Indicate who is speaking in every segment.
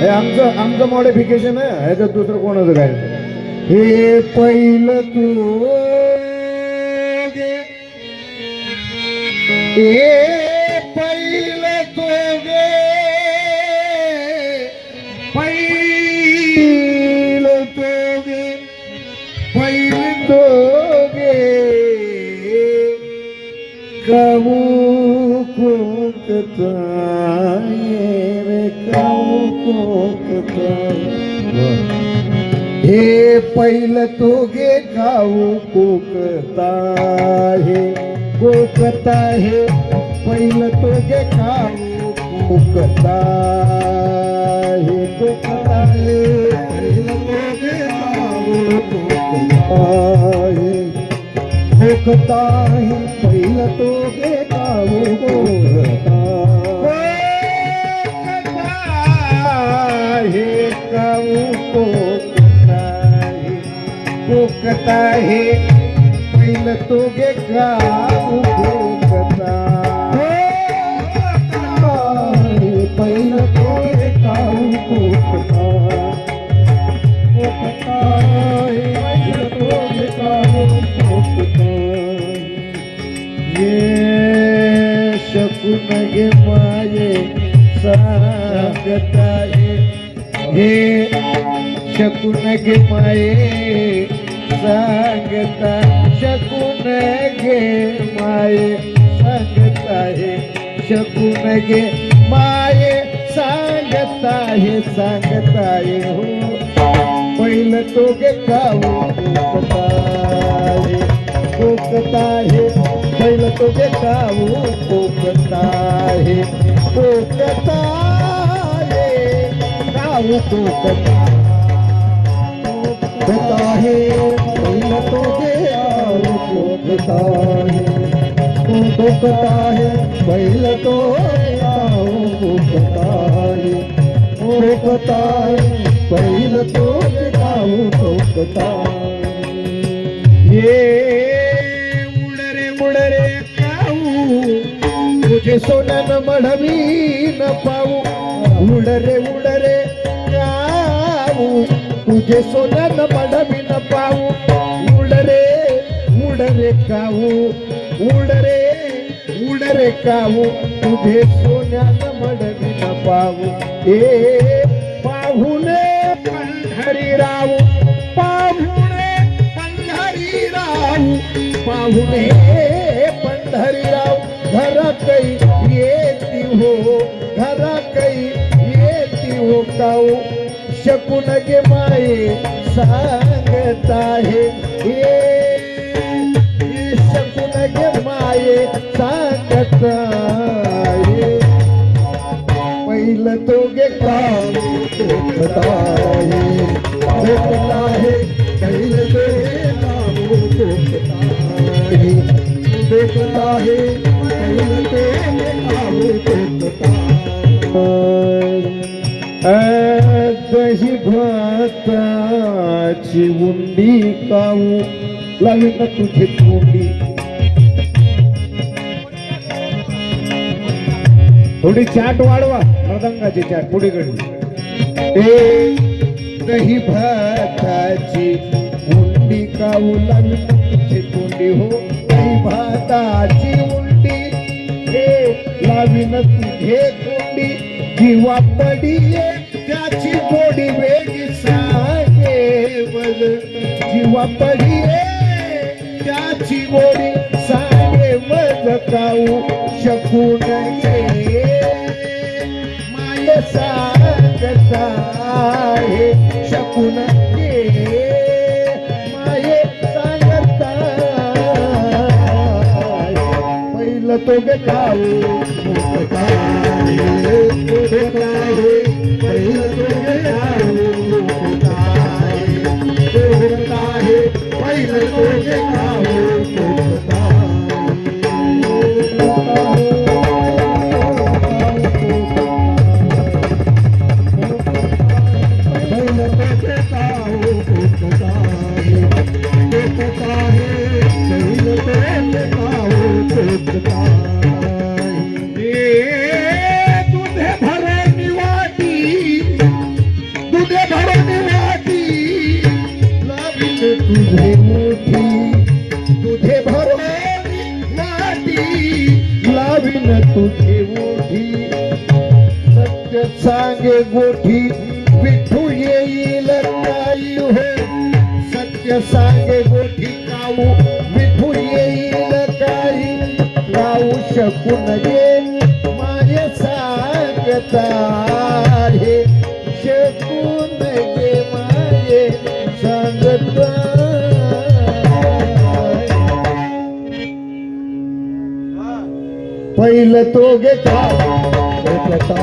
Speaker 1: हे आमचं आमचं मॉडिफिकेशन आहे. ह्याच्यात दुसरं कोणाचं काय? हे पहिलं तू गे कोकता रे काऊ कोकता हे पहिलं तो गे गाऊ कोकता हे कोकता हे. पहिलं तो गे गाऊ कोकता हे कोकता हे. पहल तोगे कऊ के पहल तोगे शकुन माये सागताये हे शकुन गे माये सांगता शकुन गे माये सांगताये शकुन गे माये सांगता हे हो पहिलं तो गे गाऊ कोकता कोकता हे पहिलं तो गे गाऊ कोकता हे कोकता हे गाऊ कोकताहे कोकता तो गे कोकताहे कोकताहे बैल तो गे कोकताहे कोकता हे तो गे गाऊ कोकता ये ತ್ಯಜಿಸೋ ನನ್ನ ಮಡವೀನ ಪಾವು. ಉಡರೆ ಉಡರೆ ನಾವು ತ್ಯಜಿಸೋ ನನ್ನ ಮಡವಿನ ಪಾವು. ಉಡರೆ ಉಡರೆ ಕಾವು. ಉಡರೆ ಉಡರೆ ಕಾವು. ತ್ಯಜಿಸೋ ನನ್ನ ಮಡವಿನ ಪಾವು. ಏ ಪಾಹುನೆ ಪಂಢರಿ ರಾವು. ಪಾಹುನೆ ಪಂಢರಿ ರಾವು. ಪಾಹುನೆ घरा काही येती हो घरा काही येती हो काऊ। शकून गे माये सांगत आहे ये ये शकून गे माये सांगत आहे पहिलं तो गे काम कोकता आहे कोकता आहे पहिलं तो गे काम कोकता आहे कोकता दही भाताची उंडी काऊ. लावी ना तुझी तोंडी. थोडी चाट वाढवा मृदंगाची चाट पुढे ए दही भाताची उंडी काऊ लागली जीवा त्याची गोडी वेगळी सांगे मज जीवा पडी त्याची गोडी सांगे मज काऊ शकून ये माय सांगता हे शकून ये माये सांगता पहिलं तो गे काऊ कोकता गोठी विठू येईल काही हो। सत्य सांगे गोठी काऊ विठू येईल काही राहू शकून गे माये सांगता हे। शकून गे माये सांगता पहिलं तो गे करता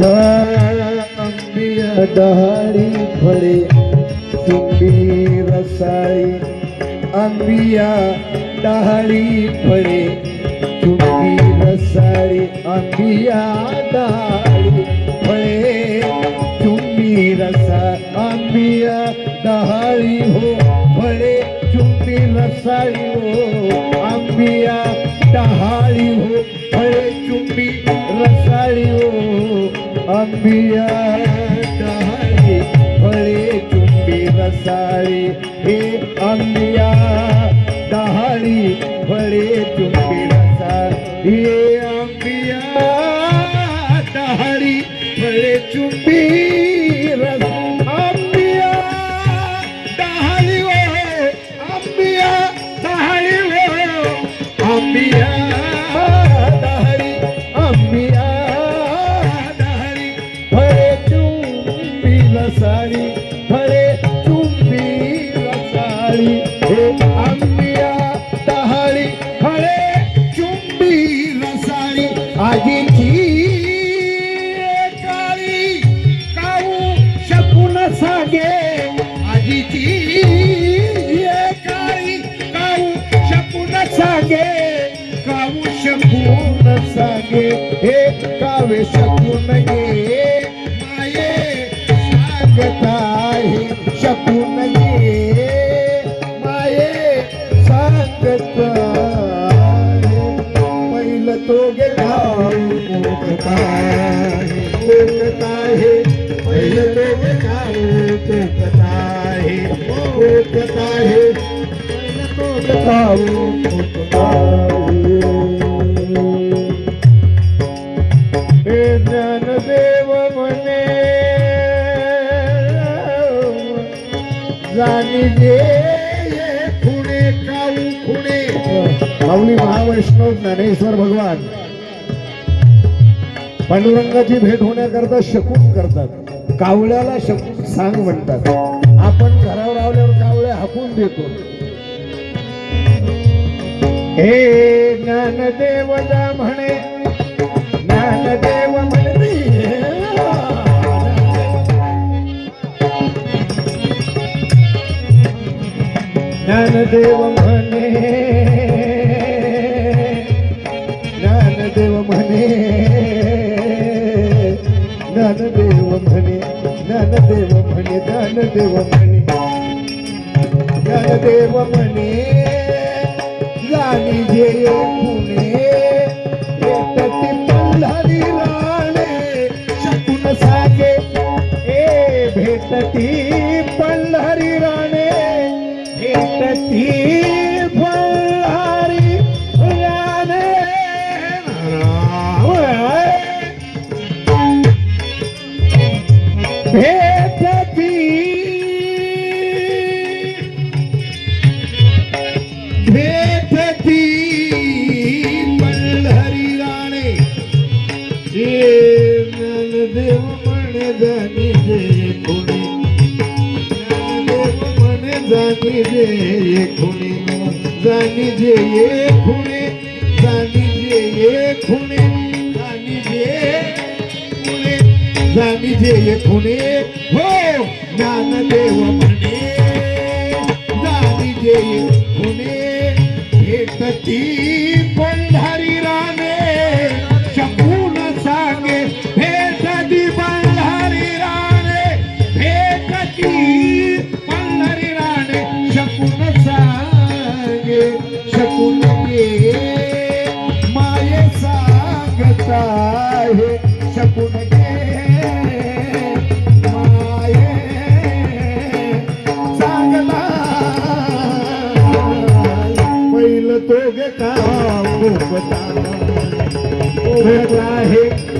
Speaker 1: तो अंबिया डहाळी फळे चुंबी रसाळी अंबिया डहाळी फळे तुम्ही रसाळी अंबिया डहाळी रसा अंबिया दहाळी हो फळे चुंबी रसाळी हो अंबिया दहाळी हो फळे चुंबी रसाळी हो अंबिया दहाळी फळे चुंबी रसाळी हे अंबिया दहाळी फळे चुंबी रसाळी हे आंबिया दहाळी फळे चुंबी चुंबी रसाळी फळे चुंबी रसाळी. हे आंबिया तहाळी फळे चुंबी रसाळी. आजीची काळी काऊ शकून सागे. आजीची काळी काऊ शकून सागे. काऊ शकून सागे. हे कावे शकून पहिलं तो गे कोकता कोकता हे पहिलं तो गे कोकता हे कोकता हे कोकता हे ज्ञानदेव म्हणे जाणी जे खुणे काऊ खुणे. माऊली महावैष्णव ज्ञानेश्वर भगवान. पांडुरंगाची भेट होण्याकरता शकून करतात. कावळ्याला शकून सांग म्हणतात. आपण घरावर आल्यावर कावळ्या हाकून देतो. हे ज्ञानदेव जा म्हणे. ज्ञानदेव म्हणते ज्ञानदेव म्हणे ज्ञानदेव म्हणे ज्ञानदेव म्हणे जाणी जे पुणे एकटी पल्हारी राणे शकून सागे ए भेटती. म्हणे जाणी जे ये खुणे जाणी जे ये खुणे जाणी जे ये खुणे जाणी जे खुणे जाणी जे ये खुणे हो ज्ञानदेव म्हणे जाणी जे ये खुणे भेटती पंढरी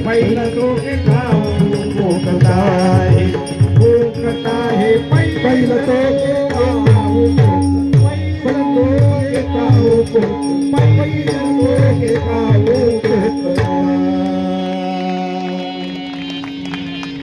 Speaker 1: पहिला तोके खाऊ कोकता
Speaker 2: आहे. कोकता आहे
Speaker 1: पहिला तोके खाऊ पहिला